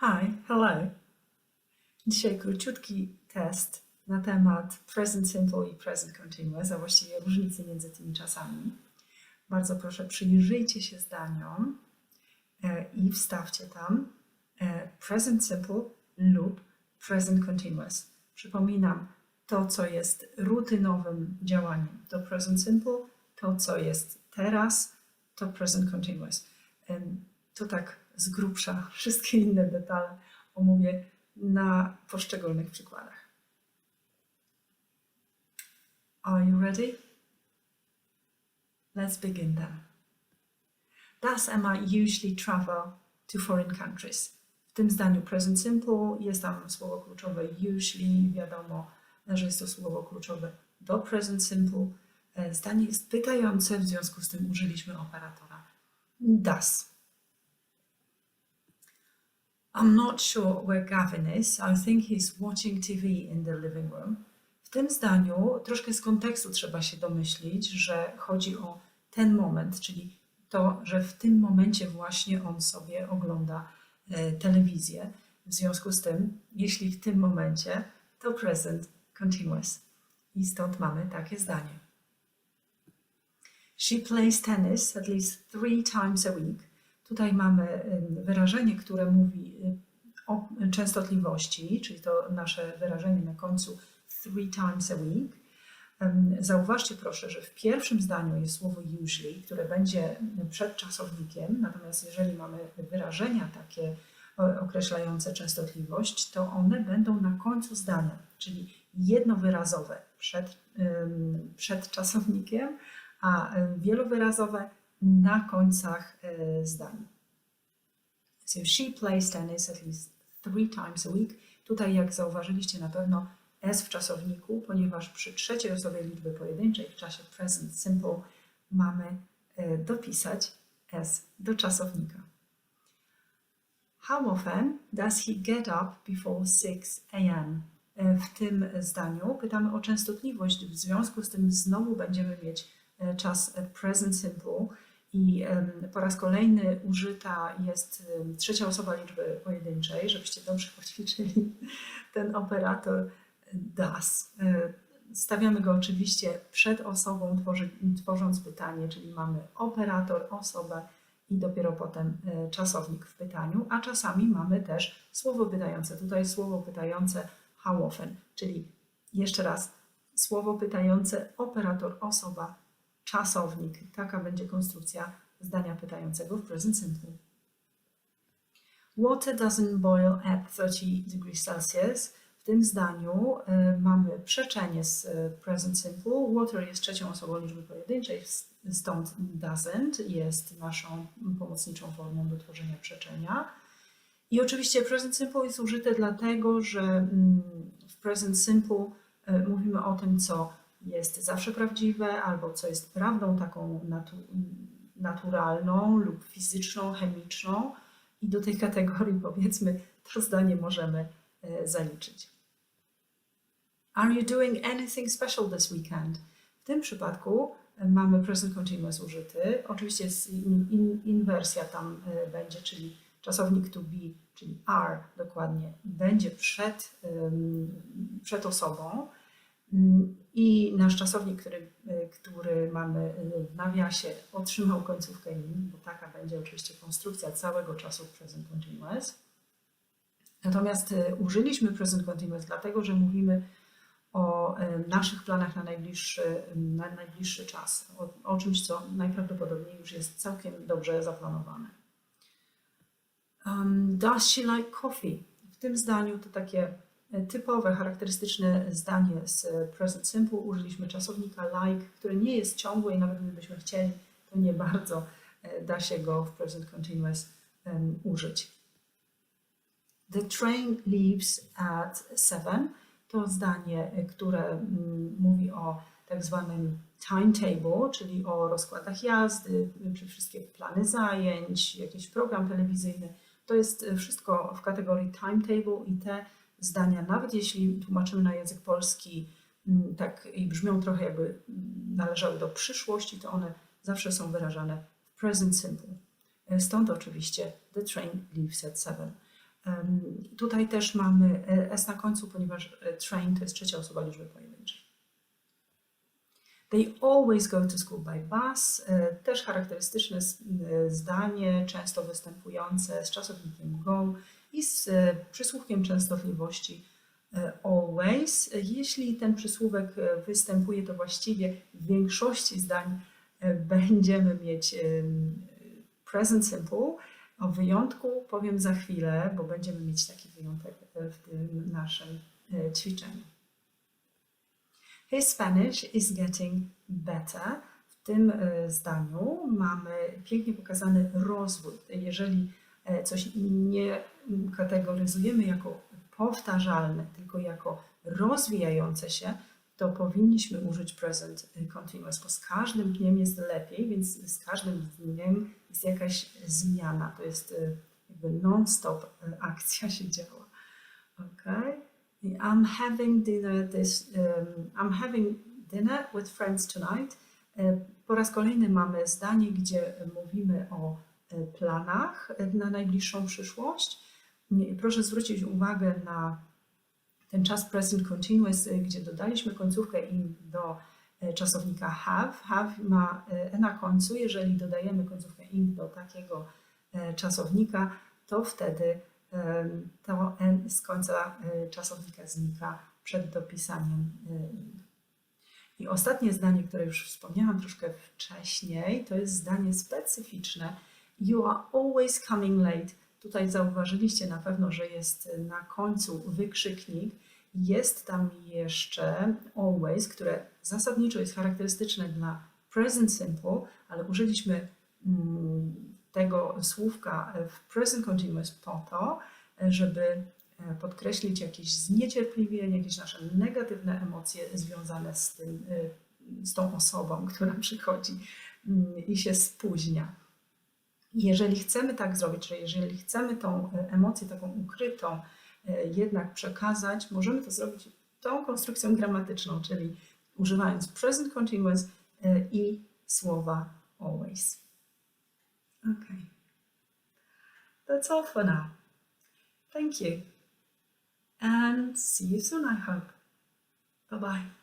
Hi, hello. Dzisiaj króciutki test na temat present simple i present continuous, a właściwie różnicy między tymi czasami. Bardzo proszę, przyjrzyjcie się zdaniom e, i wstawcie tam e, present simple lub present continuous. Przypominam, to co jest rutynowym działaniem to present simple, to co jest teraz to present continuous. To tak z grubsza wszystkie inne detale omówię na poszczególnych przykładach. Are you ready? Let's begin then. Does Emma usually travel to foreign countries? W tym zdaniu present simple jest tam słowo kluczowe usually, wiadomo, że jest to słowo kluczowe do present simple. E, Zdanie jest pytające, w związku z tym użyliśmy operatora does. I'm not sure where Gavin is. I think he's watching TV in the living room. W tym zdaniu troszkę z kontekstu trzeba się domyślić, że chodzi o ten moment, czyli to, że w tym momencie właśnie on sobie ogląda e, telewizję. W związku z tym, jeśli w tym momencie, to present continuous. I stąd mamy takie zdanie. She plays tennis at least three times a week. Tutaj mamy wyrażenie, które mówi y, o częstotliwości, czyli to nasze wyrażenie na końcu three times a week. Zauważcie proszę, że w pierwszym zdaniu jest słowo usually, które będzie przed czasownikiem, natomiast jeżeli mamy wyrażenia takie określające częstotliwość, to one będą na końcu zdania, czyli jednowyrazowe przed, przed czasownikiem, a wielowyrazowe na końcach y, zdań. So she plays tennis at least three times a week. Tutaj, jak zauważyliście na pewno, s w czasowniku, ponieważ przy trzeciej osobie liczby pojedynczej w czasie present simple mamy y, dopisać s do czasownika. How often does he get up before 6 a.m.? E, W tym zdaniu pytamy o częstotliwość, w związku z tym znowu będziemy mieć e, czas e, present simple i po raz kolejny użyta jest trzecia osoba liczby pojedynczej, żebyście dobrze poćwiczyli ten operator does. E, Stawiamy go oczywiście przed osobą, tworzy, tworząc pytanie, czyli mamy operator, osobę i dopiero potem e, czasownik w pytaniu, a czasami mamy też słowo pytające. Tutaj słowo pytające how often, czyli jeszcze raz słowo pytające, operator, osoba, czasownik. Taka będzie konstrukcja zdania pytającego w present simple. Water doesn't boil at 30 degrees Celsius. W tym zdaniu y, mamy przeczenie z y, present simple. Water jest trzecią osobą liczby pojedynczej, stąd doesn't jest naszą pomocniczą formą do tworzenia przeczenia. I oczywiście present simple jest użyte dlatego, że mm, w present simple y, mówimy o tym, co jest zawsze prawdziwe, albo co jest prawdą taką natu- naturalną lub fizyczną, chemiczną. I do tej kategorii, powiedzmy, to zdanie możemy e, zaliczyć. Are you doing anything special this weekend? W tym przypadku e, mamy present continuous użyty. Oczywiście jest in, in, inwersja tam e, będzie, czyli czasownik to be, czyli are dokładnie, będzie przed, przed osobą. I nasz czasownik, który, y, który mamy y, w nawiasie, otrzymał końcówkę in, bo taka będzie oczywiście konstrukcja całego czasu present continuous. Natomiast y, użyliśmy present continuous dlatego, że mówimy o naszych planach na najbliższy, na najbliższy czas, o, o czymś, co najprawdopodobniej już jest całkiem dobrze zaplanowane. Um, does she like coffee? W tym zdaniu to takie typowe, charakterystyczne zdanie z present simple. Użyliśmy czasownika like, który nie jest ciągły i nawet gdybyśmy chcieli, to nie bardzo e, da się go w present continuous em, użyć. The train leaves at 7 to zdanie, e, które mówi o tak zwanym timetable, czyli o rozkładach jazdy, wszystkie plany zajęć, jakiś program telewizyjny. To jest e, wszystko w kategorii timetable i te zdania, nawet jeśli tłumaczymy na język polski mm, tak i brzmią trochę jakby mm, należały do przyszłości, to one zawsze są wyrażane w present simple. E, Stąd oczywiście the train leaves at 7. Em, Tutaj też mamy e, s na końcu, ponieważ e, train to jest trzecia osoba liczby pojedynczej. They always go to school by bus. Też charakterystyczne zdanie, często występujące z czasownikiem go i z e, przysłówkiem częstotliwości always. E, Jeśli ten przysłówek e, występuje, to właściwie w większości zdań będziemy mieć present simple. O wyjątku powiem za chwilę, bo będziemy mieć taki wyjątek w tym naszym ćwiczeniu. His Spanish is getting better. W tym zdaniu mamy pięknie pokazany rozwój. Jeżeli coś nie kategoryzujemy jako powtarzalne, tylko jako rozwijające się, to powinniśmy użyć present continuous, bo z każdym dniem jest lepiej, więc z każdym dniem jest jakaś zmiana. To jest e, jakby non-stop e, akcja się działa. Okay. I'm having dinner this. Um, I'm having dinner with friends tonight. E, Po raz kolejny mamy zdanie, gdzie mówimy o e, planach na najbliższą przyszłość. Proszę zwrócić uwagę na ten czas present continuous, e, gdzie dodaliśmy końcówkę in do e, czasownika have. Have ma e, na końcu. Jeżeli dodajemy końcówkę in do takiego czasownika, to wtedy to n z końca czasownika znika przed dopisaniem. I ostatnie zdanie, które już wspomniałam troszkę wcześniej, to jest zdanie specyficzne. You are always coming late. Tutaj zauważyliście na pewno, że jest na końcu wykrzyknik. Jest tam jeszcze always, które zasadniczo jest charakterystyczne dla present simple, ale użyliśmy mm, tego słówka w present continuous po to, żeby e, podkreślić jakieś zniecierpliwienie, jakieś nasze negatywne emocje związane z, tym, e, z tą osobą, która przychodzi mm, i się spóźnia. Jeżeli chcemy tak zrobić, że jeżeli chcemy tą e, emocję taką ukrytą e, jednak przekazać, możemy to zrobić tą konstrukcją gramatyczną, czyli używając present continuous e, i słowa always. Okay. That's all for now. Thank you. And see you soon, I hope. Bye bye.